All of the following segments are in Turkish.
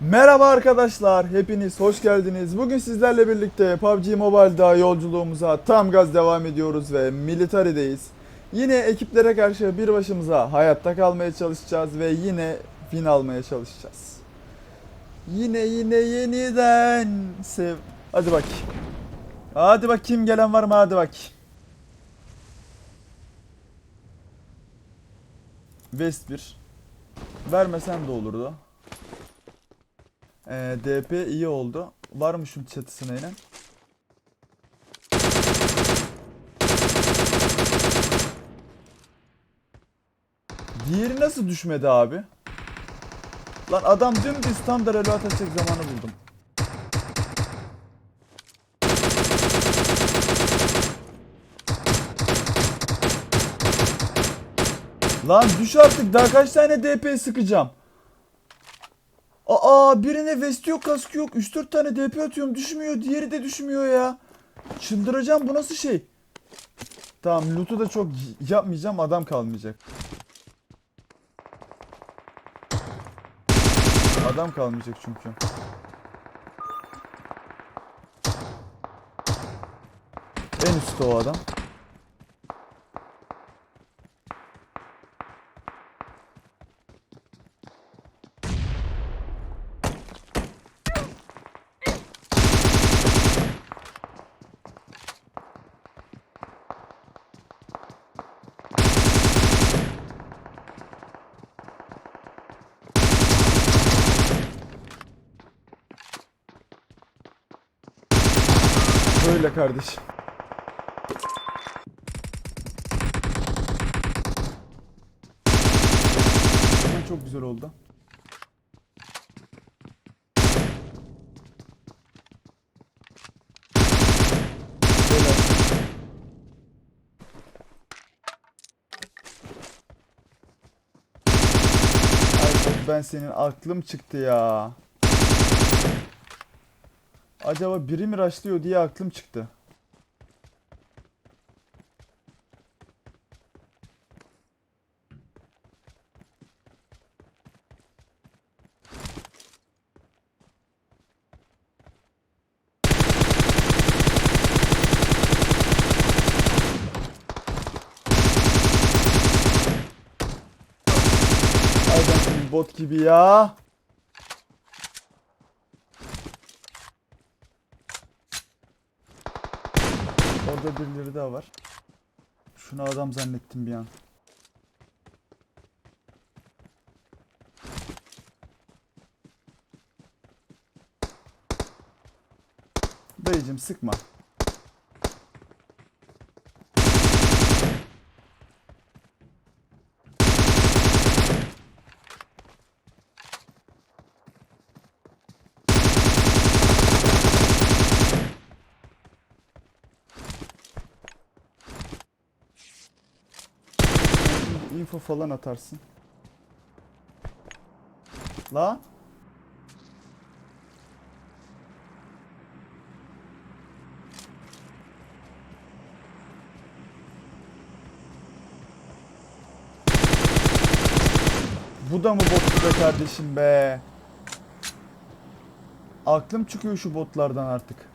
Merhaba arkadaşlar, hepiniz hoş geldiniz. Bugün sizlerle birlikte PUBG Mobile'da yolculuğumuza tam gaz devam ediyoruz ve militarideyiz. Yine ekiplere karşı bir başımıza hayatta kalmaya çalışacağız ve yine win almaya çalışacağız. Yine yine yeniden sev... Hadi bak. Hadi bak kim gelen var mı hadi bak. West 1. Vermesen de olurdu. Ee, DP iyi oldu. Var mı şunun çatısına inen? Diğeri nasıl düşmedi abi? Lan adam dümdüz tam da reload atacak zamanı buldum. Lan düş artık daha kaç tane DP sıkacağım? Aa birine vest yok kaskı yok 3-4 tane DP atıyorum düşmüyor diğeri de düşmüyor ya. Çıldıracağım bu nasıl şey? Tamam loot'u da çok yapmayacağım adam kalmayacak. Adam kalmayacak çünkü. En üstte o adam. Böyle kardeşim. Çok güzel oldu. Ben senin aklım çıktı ya. Acaba biri mi rushlıyor diye aklım çıktı. Bot gibi ya. Orada birileri daha var. Şunu adam zannettim bir an. Dayıcım sıkma. Şimdi info falan atarsın. La? Bu da mı bottu be kardeşim be? Aklım çıkıyor şu botlardan artık.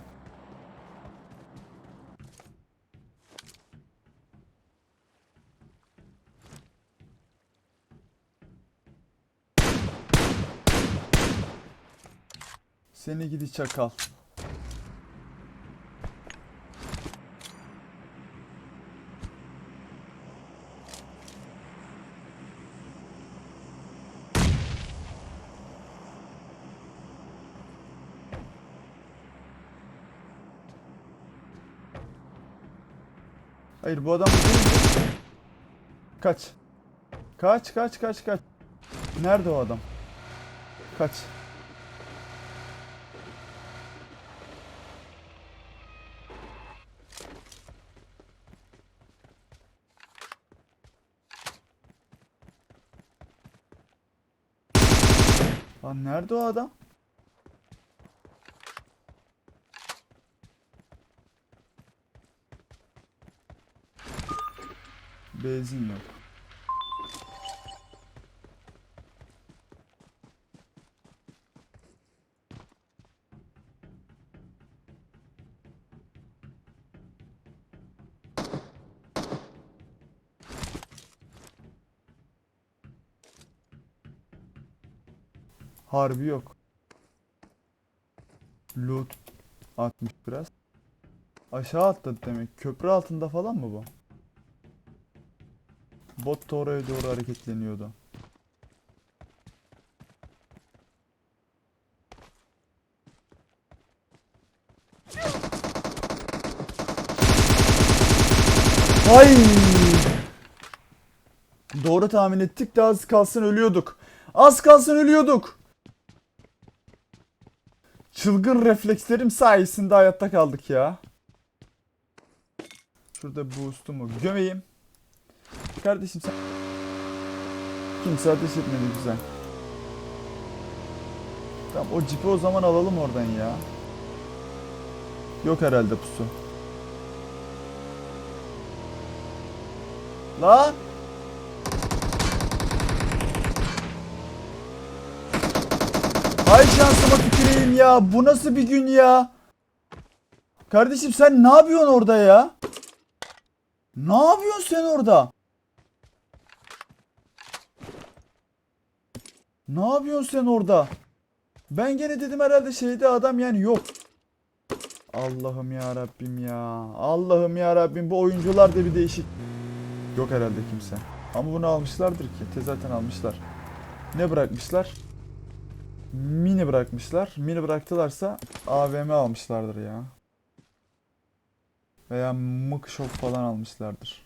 Seni gidi çakal. Hayır bu adam? Kaç. Kaç kaç kaç kaç. Nerede o adam? Kaç. Lan nerede o adam? Benzin yok. Harbi yok. Loot atmış biraz. Aşağı atladı demek. Köprü altında falan mı bu? Bot da oraya doğru hareketleniyordu. Ay! Doğru tahmin ettik de az kalsın ölüyorduk. Az kalsın ölüyorduk. Çılgın reflekslerim sayesinde hayatta kaldık ya. Şurada boost'umu gömeyim. Kardeşim sen... Kimse ateş etmedi güzel. Tamam o cipi o zaman alalım oradan ya. Yok herhalde pusu. Lan! Hay şansıma tüküreyim ya. Bu nasıl bir gün ya? Kardeşim sen ne yapıyorsun orada ya? Ne yapıyorsun sen orada? Ne yapıyorsun sen orada? Ben gene dedim herhalde şeyde adam yani yok. Allah'ım ya Rabbim ya. Allah'ım ya Rabbim bu oyuncular da bir değişik. Yok herhalde kimse. Ama bunu almışlardır ki. Te zaten almışlar. Ne bırakmışlar? Mini bırakmışlar. Mini bıraktılarsa AVM almışlardır ya. Veya mık falan almışlardır.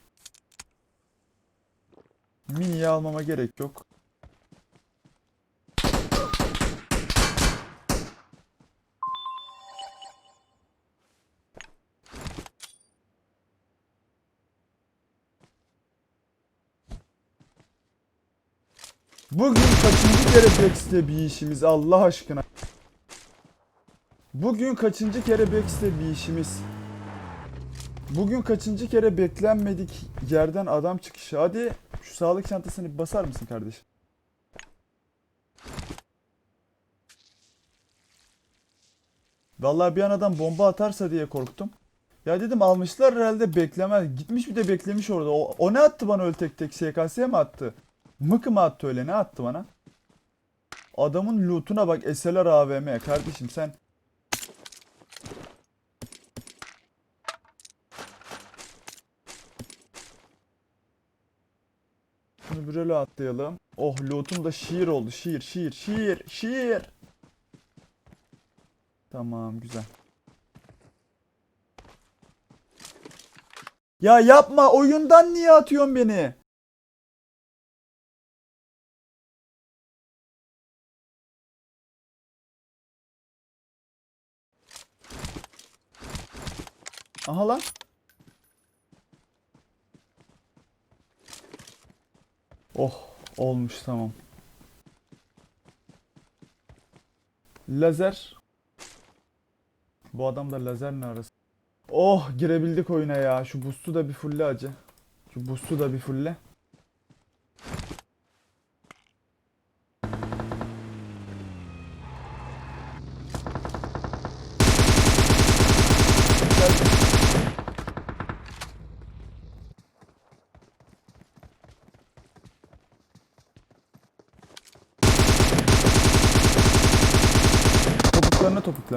Mini'yi almama gerek yok. Bugün kaçıncı kere Bax'te bir işimiz Allah aşkına? Bugün kaçıncı kere Bax'te bir işimiz? Bugün kaçıncı kere beklenmedik yerden adam çıkışı? Hadi şu sağlık çantasını basar mısın kardeşim? Vallahi bir an adam bomba atarsa diye korktum. Ya dedim almışlar herhalde beklemez. Gitmiş bir de beklemiş orada. O, o ne attı bana öyle tek tek? SKS'ye mi attı? Mıkı mı attı öyle? Ne attı bana? Adamın lootuna bak. SLR AVM. Kardeşim sen Şunu bir öyle atlayalım. Oh lootum da şiir oldu. Şiir, şiir, şiir, şiir. Tamam güzel. Ya yapma oyundan niye atıyorsun beni? Aha lan. Oh olmuş tamam. Lazer. Bu adam da lazer ne arası? Oh girebildik oyuna ya. Şu boost'u da bir fulle acı. Şu boost'u da bir fulle.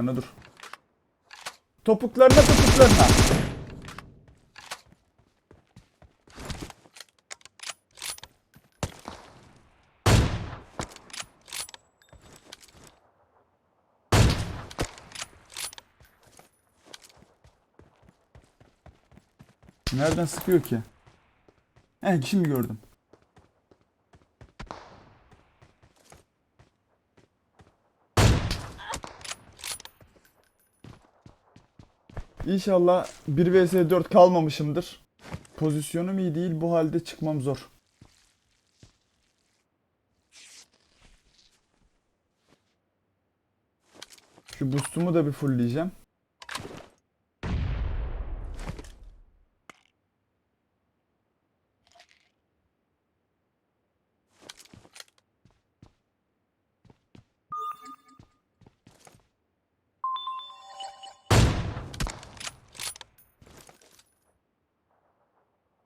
Topuklarına dur. Topuklarına topuklarına. Nereden sıkıyor ki? He şimdi gördüm. İnşallah 1 vs 4 kalmamışımdır. Pozisyonum iyi değil bu halde çıkmam zor. Şu boost'umu da bir fullleyeceğim.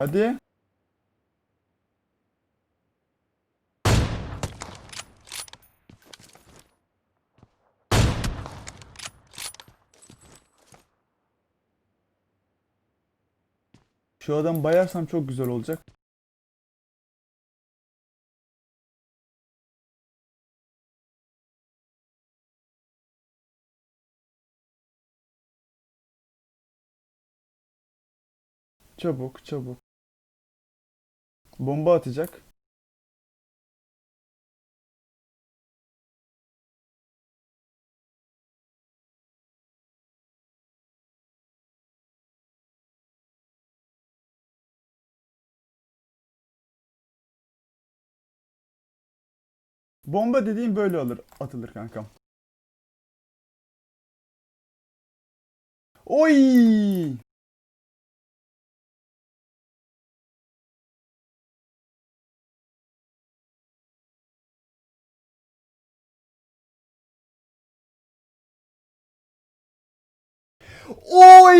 Hadi. Şu adam bayarsam çok güzel olacak. Çabuk çabuk. Bomba atacak. Bomba dediğim böyle alır, atılır kankam. Oy! Oy!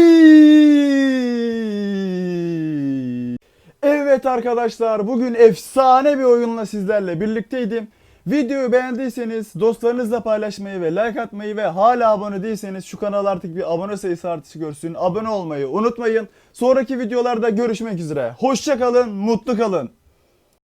Evet arkadaşlar bugün efsane bir oyunla sizlerle birlikteydim. Videoyu beğendiyseniz dostlarınızla paylaşmayı ve like atmayı ve hala abone değilseniz şu kanal artık bir abone sayısı artışı görsün. Abone olmayı unutmayın. Sonraki videolarda görüşmek üzere. Hoşça kalın, mutlu kalın.